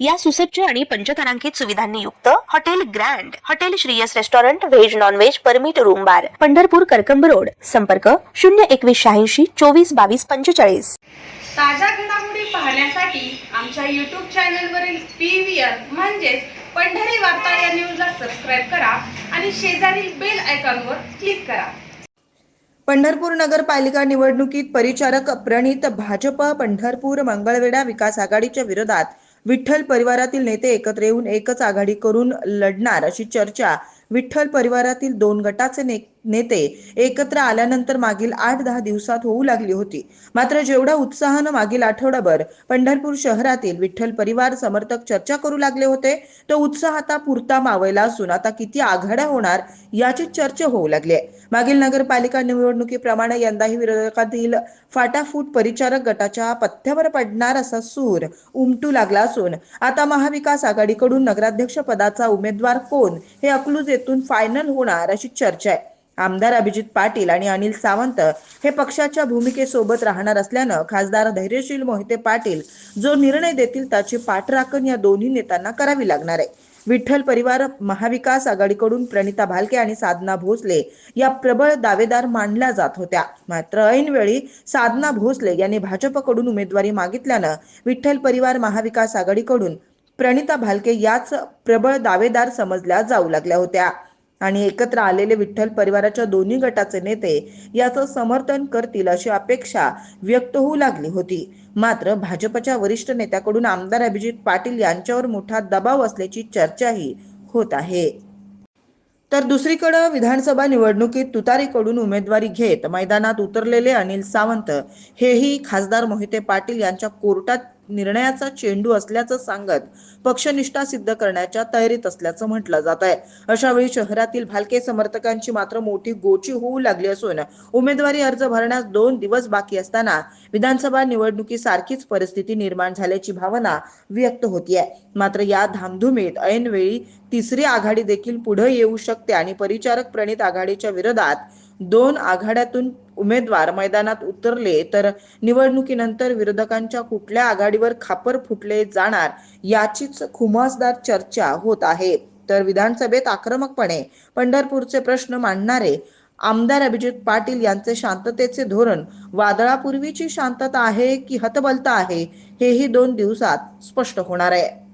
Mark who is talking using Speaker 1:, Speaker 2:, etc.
Speaker 1: या सुसज्ज आणि पंचतारांकित सुविधांनी युक्त hotel grand hotel Shriyas restaurant veg non veg permit room bar. Pandharpur Karkamb road. संपर्क शून्य एकवीस शहाऐंशी चोवीस बावीस पंचेचाळीस.
Speaker 2: ताज्या घडामोडी पाहण्यासाठी आमच्या यूट्यूब चॅनलवरील पी व्ही आर म्हणजेच पंढरी वार्ता या न्यूजला सबस्क्राईब करा आणि शेजारील बेल आयकॉनवर क्लिक करा.
Speaker 3: पंढरपूर नगरपालिका निवडणुकीत परिचारक प्रणित भाजप पंढरपूर मंगळवेढा विकास आघाडीच्या विरोधात विठ्ठल परिवारातील नेते एकत्र येऊन एकच आघाडी करून लढणार अशी चर्चा विठ्ठल परिवारातील दोन गटाचे ने- नेते एकत्र आल्यानंतर मागील आठ दहा दिवसात होऊ लागली होती. मात्र जेवढ्या उत्साहानं मागील आठवडाभर पंढरपूर शहरातील विठ्ठल परिवार समर्थक चर्चा करू लागले होते तो उत्साह आता पुरता मावळला असून आता किती आघाड्या होणार याची चर्चा होऊ लागली आहे. मागील नगरपालिका निवडणुकीप्रमाणे यंदाही विरोधकातील फाटाफूट परिचारक गटाच्या पथ्यावर पडणार असा सूर उमटू लागला असून आता महाविकास आघाडीकडून नगराध्यक्ष पदाचा उमेदवार कोण हे अकलूज येथून फायनल होणार अशी चर्चा आहे. आमदार अभिजित पाटील आणि अनिल सावंत हे पक्षाच्या भूमिकेसोबत राहणार असल्यानं खासदार धैर्यशील मोहिते पाटील जो निर्णय देतील त्याची पाठराखण या दोन्ही नेत्यांना करावी लागणार आहे. विठ्ठल परिवार महाविकास आघाडीकडून प्रणिता भालके आणि साधना भोसले या प्रबळ दावेदार मानल्या जात होत्या. मात्र ऐनवेळी साधना भोसले यांनी भाजपकडून उमेदवारी मागितल्यानं विठ्ठल परिवार महाविकास आघाडीकडून प्रणिता भालके याच प्रबळ दावेदार समजल्या जाऊ लागल्या होत्या. आणि एकत्र आलेले विठ्ठल परिवाराच्या दोन्ही गटाचे नेते याचं समर्थन करतील अशी अपेक्षा व्यक्त होऊ लागली होती. मात्र भाजपच्या वरिष्ठ नेत्याकडून आमदार अभिजित पाटील यांच्यावर मोठा दबाव असल्याची चर्चाही होत आहे. तर दुसरीकडे विधानसभा निवडणुकीत तुतारीकडून उमेदवारी घेत मैदानात उतरलेले अनिल सावंत हेही खासदार मोहिते पाटील यांच्या कोर्टात निर्णयाचा चेंडू असल्याचं सांगत पक्षनिष्ठा सिद्ध करण्याच्या तयारीत असल्याचं म्हटलं जात आहे. अशा वेळी शहरातील भालके समर्थकांची मात्र मोठी गोची होऊ लागली असून उमेदवारी अर्ज भरण्यास दोन दिवस बाकी असताना विधानसभा निवडणुकीसारखीच परिस्थिती निर्माण झाल्याची भावना व्यक्त होतीये. मात्र या धामधुमीत ऐनवेळी तिसरी आघाडी देखील पुढे येऊ शकते आणि परिचारक प्रणित आघाडीच्या विरोधात दोन आघाड्यातून उमेदवार मैदानात उतरले तर निवडणुकीनंतर विरोधकांच्या कुठल्या आघाडीवर खापर फुटले जाणार याचीच खुमासदार चर्चा होत आहे. तर विधानसभेत आक्रमकपणे पंढरपूरचे प्रश्न मांडणारे आमदार अभिजित पाटील यांचे शांततेचे धोरण वादळापूर्वीची शांतता आहे की हतबलता आहे हेही दोन दिवसात स्पष्ट होणार आहे.